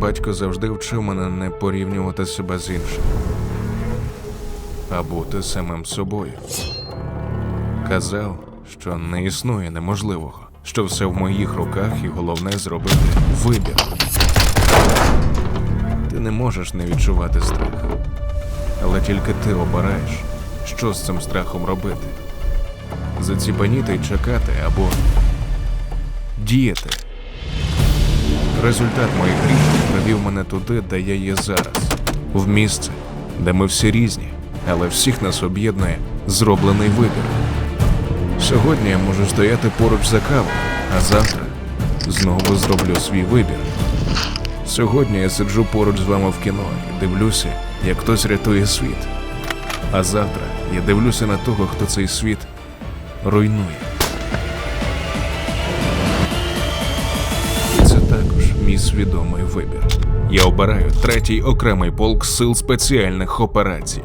батько завжди вчив мене не порівнювати себе з іншим, а бути самим собою. Казав, що не існує неможливого, що все в моїх руках, і головне зробити вибір. Ти не можеш не відчувати страх, але тільки ти обираєш, що з цим страхом робити. Заціпаніти й чекати або діяти. Результат моїх рішень привів мене туди, де я є зараз, в місце, де ми всі різні, але всіх нас об'єднує зроблений вибір. Сьогодні я можу стояти поруч за кавою, а завтра знову зроблю свій вибір. Сьогодні я сиджу поруч з вами в кіно і дивлюся, як хтось рятує світ. А завтра я дивлюся на того, хто цей світ руйнує. Свідомий вибір. Я обираю третій окремий полк сил спеціальних операцій.